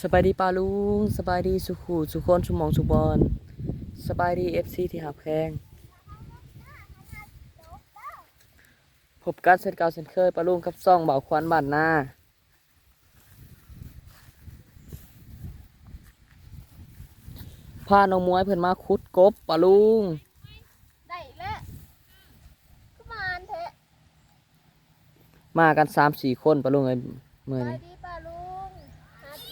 สบายดีปาลุงสบายดีสุขูสุคนสุหมองสุบอลสบายดีเอฟซีที่หับแพงพบกันเช่นเก่าเช่นเคยปาลุงกับซ่องเบาควันบ้านหน้าพาน้องมวยเพิ่นมาคุดกบปาลุงได้อีกแล้วก็มานเทะมากันสามสี่คนปาลุงเอ้ยมื่อไปนี้ ดีป่าลุงหาดี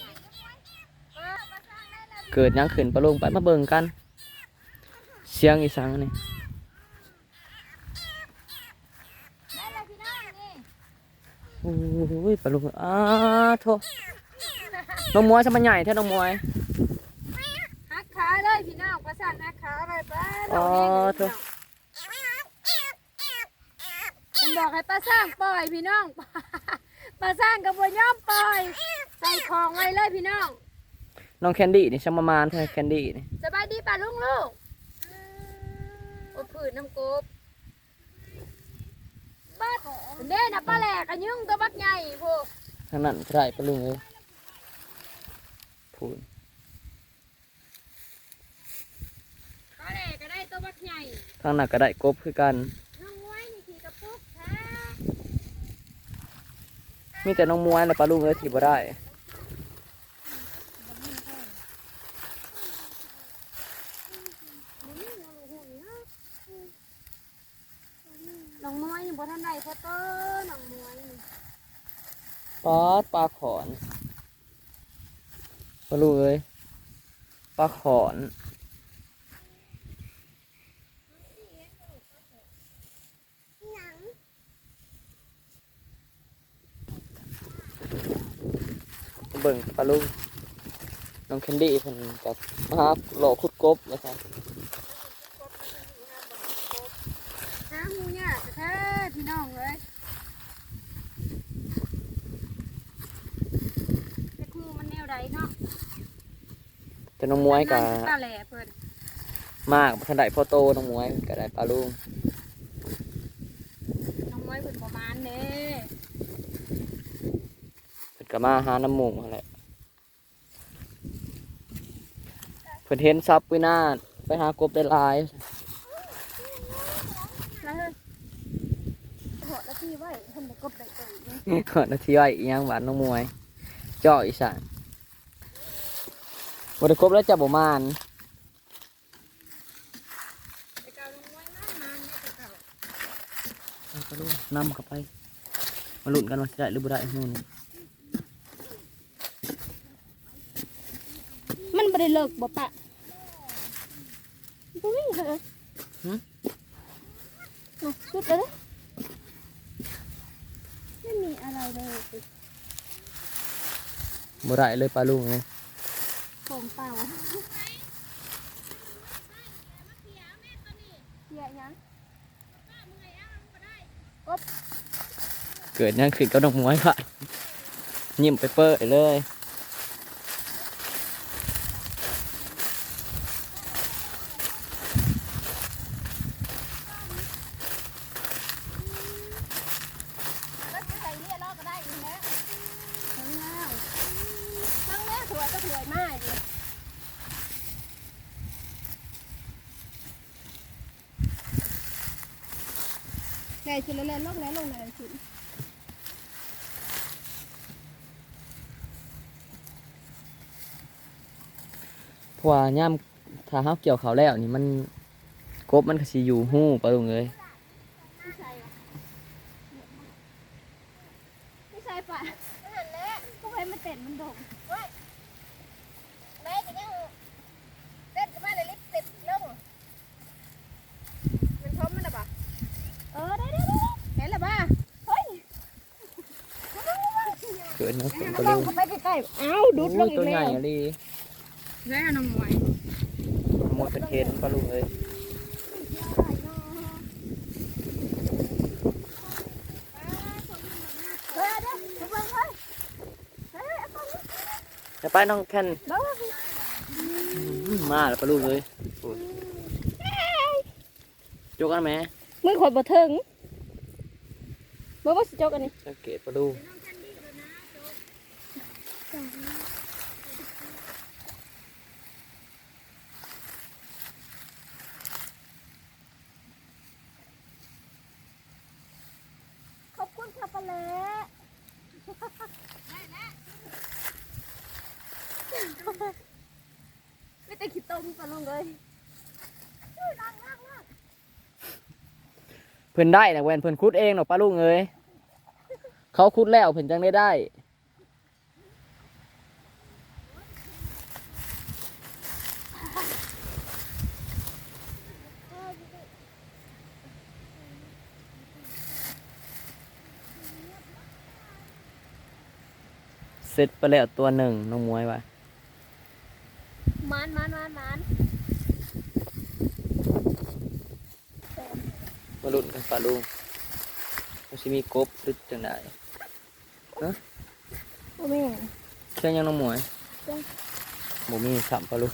มามาสร้างได้แล้ว เกิดหยังขึ้นปาลุงไปมาเบิ่งกัน เสียงอีสังนี่ได้แล้วพี่น้องนี่โอ้ยปลาลูกอ้าโทน้องมวยทำไมใหญ่แท้น้องมวยหักขาเลยพี่น้องประสานหักขาเลยป้าอ๋อโถ่มันบอกให้ป้าสร้างปล่อยพี่น้องป้าสร้างกับบัวย่อมปล่อย ใส่ของไว้เลยพี่น้อง น้องแคนดี้นี่ช่างประมาณเท่าแคนดี้นี่สบายดีป่าลุงลูกโอ้ผืนน้ำกบบัดเด้นะป้าแหลกอันยุ่งตัวบักใหญ่พวกทางนั้นก็ได้ปลาลูกเลยพูดป้าแหลกก็ได้ตัวบักใหญ่ทางนั้นก็ได้กบคือกันน้องม้วยนี่ขี่กระปุกแท้มีแต่น้องมวยและปลาลูกเลยที่บ่ได้ นี่บ่ทันได้พ่อโตน้องมวยนี่ปลาปลาขอนปลาลูกเลยปลาขอนเบิ่งปลาลูกน้องแคนดี้เพิ่นกับมาหาหล่อคุดกบว่าซั่นหาหมูเนี่ยแท้ พี่น้องเลยแต่ครูมันแนวใดเนาะแต่น้องมวยกับนั่นคือตาแหล่เพิ่นมากทันได้พ่อโตน้องมวยก็ได้ปลาลุงน้องม้วยเพิ่นประมาณเด้เพิ่นก็มาหาน้ำหมูนั่นแหละเพิ่นเห็นซับไว้หน้าไปหากบได้หลาย แล้วเฮ้ยหัวละ ที่ไว้เพิ่นกบได้ตัวนี่ก่อนาทีไว้อีหยังหวานน้องมวยเจาะอีสานบ่ได้ครบแล้วจะบ่มานแต่เกาน้องม้วยนานนานเนี่ยแต่เก่าเอาปลาลุงนำเข้าไป มาลุ้นกันว่าสิได้หรือบ่ได้นู่นมันบ่ได้เลิกบ่ปะบ่มีเหรอหึ น่ะสุดแล้วเด้อ ม่มีอะไรเลยบ่ได้เลยปลาลุงเลยผมเปล่าเสียยังเกิดหยังขึ้นกับน้องมวยค่ะยิ้มไปเปิ้ลเลย แล้วใส่เรียรอบก็ได้อยู่แล้วทั้งแล้วทั้งแล้วสวยก็สวยมากอยู่ ไงชิลเล่นลงแล้วลงไหนชิลเพราะว่าย่ามถ้าเฮาเกี่ยวเขาวแล้วนี่มันกบมันก็สิอยู่หู้ปลาลุงเลยไม่ใช่หรอไม่ใช่ปะนั่นแหละก็ให้มันเต้นมันโด่งเว้ยแม่จะยังเต้นกับแม่เลยลิปติดลงมันพร้อมมันหรอปะเออได้ได้ได้เห็นหรอปะเฮ้ย เกิดหยังขึ้นปลลาลุงงเข้าไปใกล้ๆเอ้าดูดลงอีตัวกใหแล้ญ่วอะลีแม่น้องมวยหมดเป็นเทนปลาลุงเลยเฮ้ยเด้อดูเบิ่งเฮ้ยเฮ้ยเอาไปจะไปน้องแคนเบิ่งอืมมาแล้วปลาลุงเลยโอ้ยจกกันไหมมือข่อยบ่ถึงบ่ว่าสิจกอันนี้สังเกตปลาลุง ขอบคุณปลาเละไม่ได้คิดต้มปลาลงเลยเพิ่นได้นะแวนเพิ่นคุดเองเนาะป้าลูกเอ้ยเขาคุดแล้วเพิ่นจังได้ได้ เสร็จไปแล้วตัวหนึ่งน้องมวยว่ะมันมันมันมันมาลุ้นกันป้าลุงมันสิมีกบหรือจังไดโอ้แม่เชื่อยังน้องมวยเชื่อบ่มีสามป้าลุง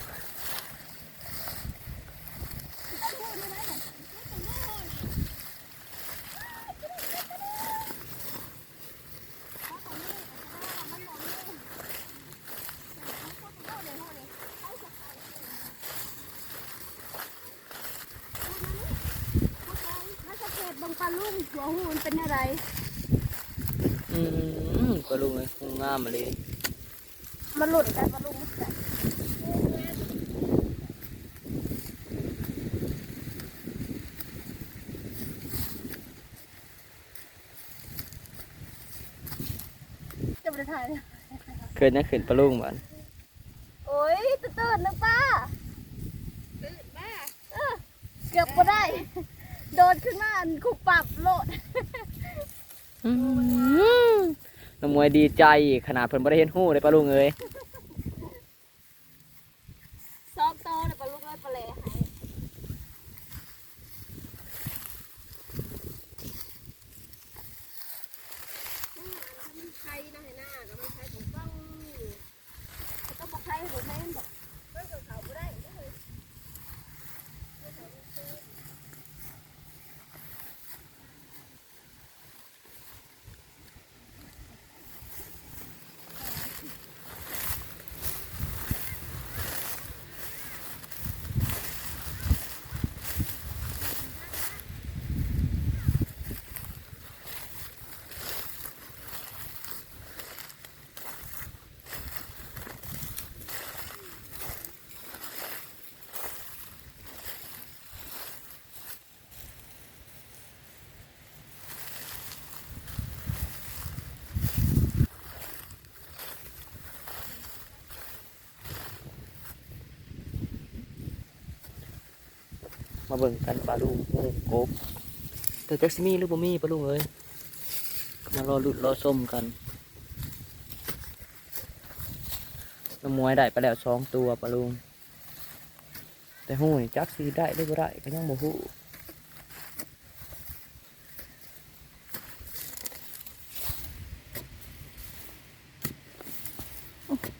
มา สังเกตบางปลาลุงหัวหูมันเป็นอะไร อืมป้าลุงเลยคงงามมาเลยมันหลุดกันปลาลุงมันใส่จะไปถ่ายเลยเคยนั่งขึ้นป้าลุงบ้านโอ้ยตื่นตื่นนะป้าตื่นป้าเกือบก็ได้ โดนขึ้นมาอันคุปปรับโลดอืมน้องมวยดีใจขนาดเพิ่นบ่ได้เห็นหู้เลยป้าลุงเอ้ย ซ้อมโตนะปลาลูกเอ้ยปลาเล่ให้มันใช้นะให้หน้าก็มันใช้ของต้องต้องบอกใช้ของใช้มันบอกเพิ่นกับเขาบ่ได้เด้อเฮ้ย มา เบิ่งกันป้าลุงหูกบแต่จักสิมีหรือบ่มีป้าลุงเอ้ยมารอลุ้นรอส้มกันน้องมวยได้ไปแล้วสองตัวป้าลุงแต่หูนี่จักสิได้หรือบ่ได้ก็ยังบ่ฮู้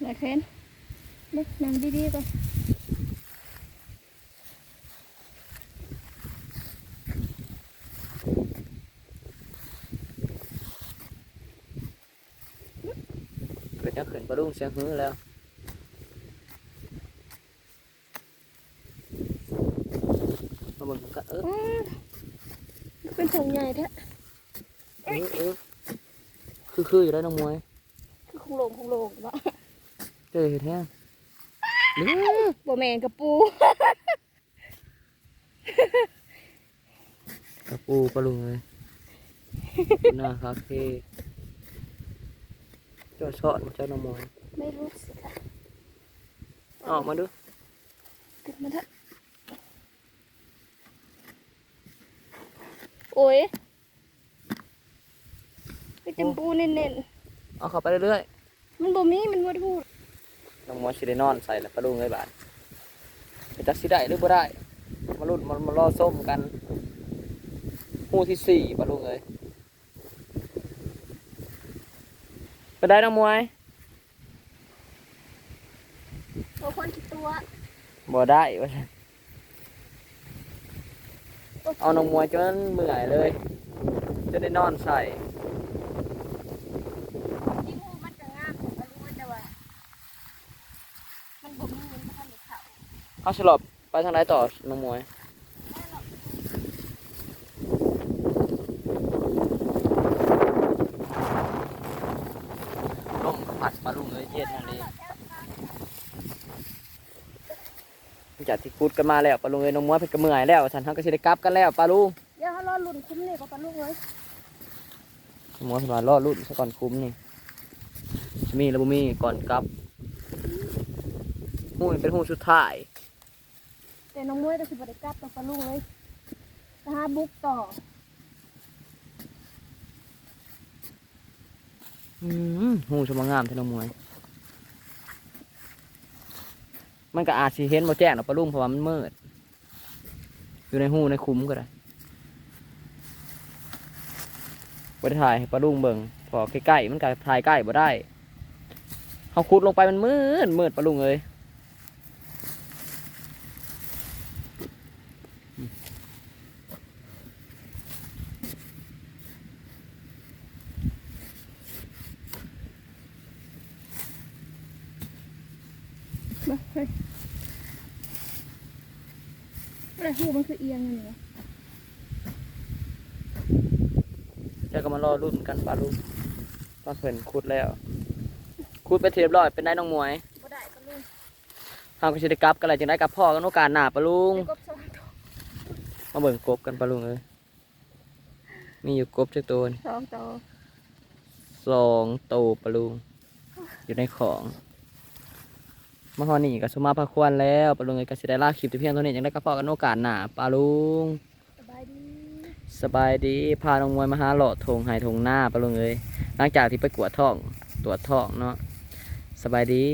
ไหนเคนเล็กนั่งดีๆก่อน จังขึ้นป้าลุงเสียงฮือแล้วมาเบิ่งกันเอออืมเป็นถุงใหญ่แท้เออเออคือคืออยู่แล้วน้องมวยคือคงโลงคงโลงเนาะเจอเห็ดแห้งหรือบ่แมงกระปูกระปูปลาลุงเลยหน้าคาเฟ่ เจ้าชอดเจ้าน้องมวยไม่รู้สิค่ะออกมาดูติดมาเถอะโอ้ยไปจำปูเน้นเอาเข้าไปเรื่อยๆมันบ่มีมันบ่ได้พูดๆน้องมวยสิได้นอนใส่แล้วปลาลุงเลยบาดไปจักสิได้หรือบ่ได้มาลุ้นมามารอส้มกันหูที่สี่ปลาลุงเลย ไปได้น้องมวยโอ้คนคิดตัวบ่ได้วะเอาน้องมวยจนเมื่อยเลย จะได้นอนใส่ที่งูมันจะงามแต่รู้ว่าจะว่ามันบ่มีมันบ่ทันได้เข้าเอาสลบไปทางไหนต่อน้องมวยลมพัดมาลุงเลยเย็นนั่นเอง จากที่คุดกันมาแล้วปลาลุงเอ้ยน้องม้วนเพิ่นก็เมื่อยแล้วฉันเฮาก็สิได้กลับกันแล้วปลาลุงเดี๋ยวเขารอลุ่นคุ้มนี่ก็ปลาลูกเลยน้องม้วนเพิ่นว่ารอรุ่นซะก่อนคุ้มนี่สิมีแล้วบ่มีก่อนกลับหูนี่เป็นหูสุดท้าย แต่น้องมวยก็สิบริกลับกับปลาลูกเลยนะฮะบุกต่ออืมหูสมงามแท้น้องมวย มันก็อาจสิเห็นบ่แจ้งดอกปลาลุงเพราะว่ามันมืด อยู่ในหูในคุ้มก็ได้บ่ได้ถ่ายให้ปลาลุงเบิ่งพอใกล้ๆมันก็ถ่ายใกล้บ่ได้เขาขุดลงไปมันมืดมืดปลาลุงเอ้ย มาเฮ้ยอะไรหูมันคือเอียงอยู่เนี่ยแล้วก็มารอรุ่นกันปลาลุงตอนเพิ่นขุดแล้วขุดไปเรียบร้อยเป็นได้น้องมวยบ่ได้ปลาลูกเฮาก็สิได้กลับกันแล้วจังได้กลับพ่อกันโอกาสหน้าปลาลุง กบสองตัวมาเบิ่งกบกันปลาลุงเอ้ยมีอยู่กบจักตัวนี่สองตัวสองตัวปลาลุงอยู่ในของ มาฮอนี่ก็สมมาพาควรแล้วปลาลุงเอ้ยก็สิได้ลาคลิปแต่เพียงเท่านี้ยังได้กระเพาะกันโอกาสหนาปลาลุงสบายดีสบายดีพาน้องมวยมาหาหล่อทงหายทงหน้าปลาลุงเอยหลังจากที่ไปกวดท้องตรวจท้องเนาะสบายดี